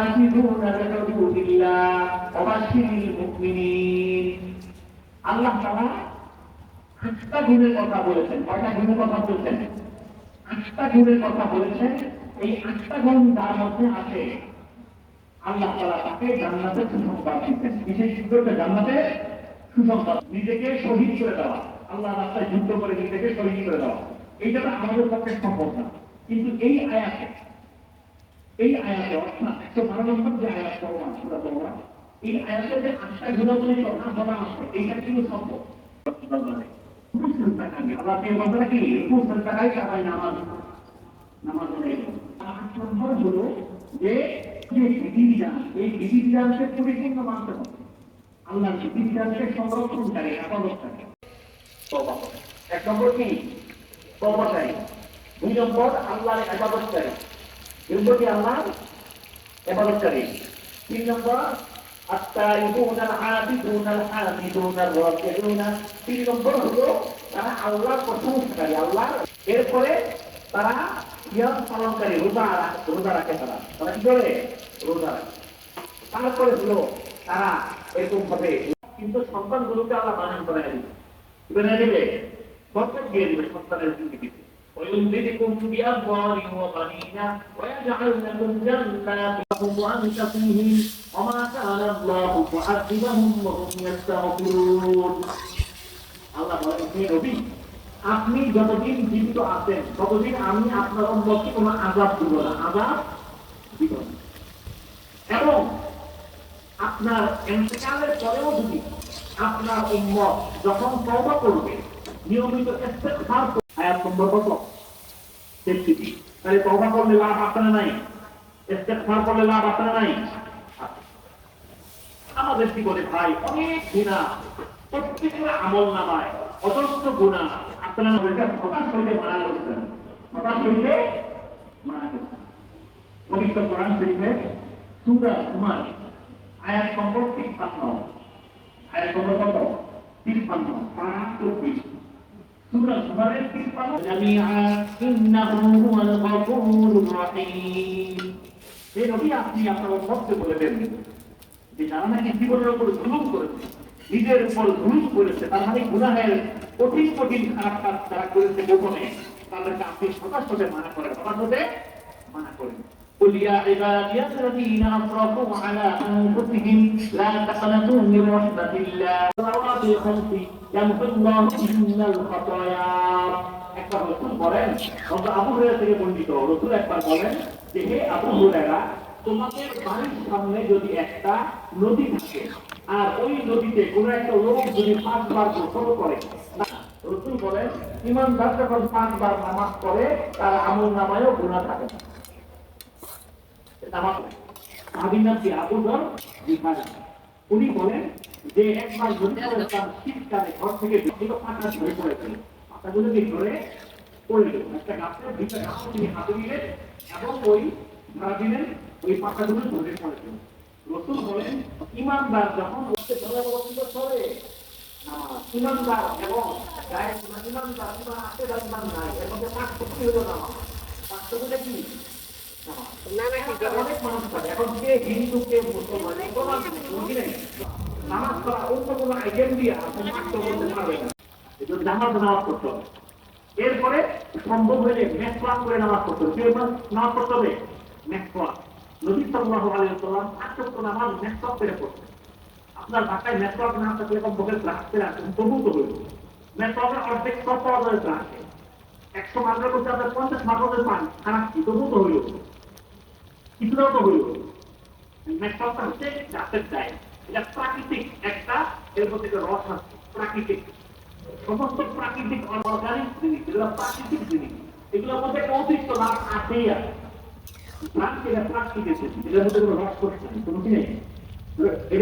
حافظون لحدود الله وبشر المؤمنين আল্লাহ তাআলা আটটা গুণের কথা বলেছেন কয়টা গুণের কথা বলছেন আটটা গুণের কথা বলেছেন এই আটটা গুণ তার মধ্যে আছে আল্লাহ তাআলা তাকে জান্নাতে সুসংবাদ দিতেন বিশেষ করে জান্নাতে সুসংবাদ নিজেকে শহীদ করে দেওয়া আল্লাহ রাস্তায় যুদ্ধ করে নিজেকে শহীদ করে দেওয়া এইটা তো আমাদের পক্ষে সম্ভব না কিন্তু এই আয়াতে এই আয়াতে একশো বারো নম্বর যে আয়াত এই আয়াতে যে আটটা গুণাগুলি কথা বলা আছে, এইটা কিন্তু সম্ভব? আল্লাহ এক নম্বর কি? তওবাকারী দুই নম্বর, আল্লাহর দুই নম্বর কি আল্লাহ হেফাজতকারী তিন নম্বর التائبون العابدون الحامدون الراكعون তিন নম্বর হলো তারা আল্লাহর প্রশংসাকারী আল্লাহ এরপরে তারা ইয়াম পালনকারী রোজা রাখে রোজা রাখে তারা তারা কি করে রোজা রাখে তারপরে হলো তারা এরকম ভাবে কিন্তু সন্তানগুলোকে আল্লাহ বানান করে দিবে বেড়ে দিবে বরকত দিয়ে দিবে সন্তানের জিন্দগিতে ويمددكم بأموال وبنين ويجعل لكم جنات وأنت فيهم وما كان الله معذبهم وهم يستغفرون আল্লাহ বলেন হে নবী আপনি যতদিন জীবিত আছেন ততদিন আমি আপনার উম্মতকে কোনো আজাব দিব না আজাব দিব না এবং আপনার ইন্তেকালের পরেও যদি আপনার উম্মত যখন তওবা করবে নিয়মিত ইস্তেগফার করবে আয়াত নম্বর কত 63 তাহলে তওবা করলে লাভ না নাই? ইস্তেগফার করলে লাভ না নাই? আমাদের জীবনে ভাই অনেক গুণা প্রত্যেকের আমল নামায়, অজস্র গুণা আমাদেরকে হতাশ হইতে মানা করছেন হতাশ হইতে মানা করছেন পবিত্র কোরআন শরীফে সূরা উমার আয়াত নম্বর 53 আয়াত নম্বর কত? 53 পাঁচ চব্বিশ সূরা উমারের 53 জামিআ এই নবী, আপনি আপনার উম্মতকে বলে দেন যে যারা নাকি জীবনের উপর জুলুম করেছে, নিজের উপর জুলুম করেছে, তার মানে গুনাহের কঠিন কঠিন খারাপ কাজ যারা করেছে গোপনে, তাদেরকে আপনি হতাশ হতে মানা করেন। হতাশ হতে মানা করেন। قل يا عبادي الذين اسرفوا على انفسهم لا تقنطوا من رحمه الله صلوات الخمس يمحو الله ان الخطايا একবার রসুল বলেন অন্ত আবু হুরায়রা থেকে বর্ণিত রসুল একবার বলেন যে হে আবু হুরায়রা তোমাদের বাড়ির সামনে যদি একটা নদী থাকে আর ওই নদীতে কোন একটা লোক যদি পাঁচবার গোসল করে রসুল বলেন ইমানদার যখন পাঁচবার নামাজ পড়ে তার আমল নামায়ও গুণা থাকে না নামাজ সাহাবীর নাম কি? আবু ধর উনি বলেন যে একবার যদি করে তার শীতকালে ঘর থেকে বিভিন্ন পাতা ধরে পড়েছিল পাতাগুলোকে ধরে পড়ে গেল? একটা গাছের দুইটা গাছ তিনি হাতে দিলেন এবং ওই ধরা দিলেন, ওই পাতাগুলো ধরে পড়েছিল রসুল বলেন, ইমানদার যখন ওকে ধরে অবস্থিত করে ইমানদার এবং গায়ে ইমানদার ইমান আছে বা ইমান নাই, এর মধ্যে পার্থক্য হলো নামাজ পার্থক্যটা কি? এরপরে সম্ভব হলে মেসওয়াক করে নামাজ পড়তে হবে। নামাজ পড়তে হবে? মেসওয়াক নবী সাল্লাল্লাহু আলাইহি ওয়াসাল্লাম পাঁচক্য নামাজ মেসওয়াক করে পড়তেন। আপনার বাসায় মেসওয়াক না থাকলে কমপক্ষে রাখতে রাখেন তবু তো হইল মেসওয়াকের অর্ধেক সব পাওয়া যায়। রাখে একশো মাত্রার মধ্যে আপনার পঞ্চাশ মাত্রাদের পান, খারাপ তবু তো হইল কিছুটাও তো হইল হচ্ছে গাছের দায়। এটা প্রাকৃতিক একটা, এর মধ্যে রস আছে, প্রাকৃতিক। সমস্ত প্রাকৃতিক অর্গানিক জিনিস, এগুলো প্রাকৃতিক জিনিস। এগুলোর মধ্যে অতিরিক্ত লাভ আছেই আছে। প্রাকৃতিক প্রাকৃতিক এটার মধ্যে কোনো রস করছে কোনো কি নেই। এটা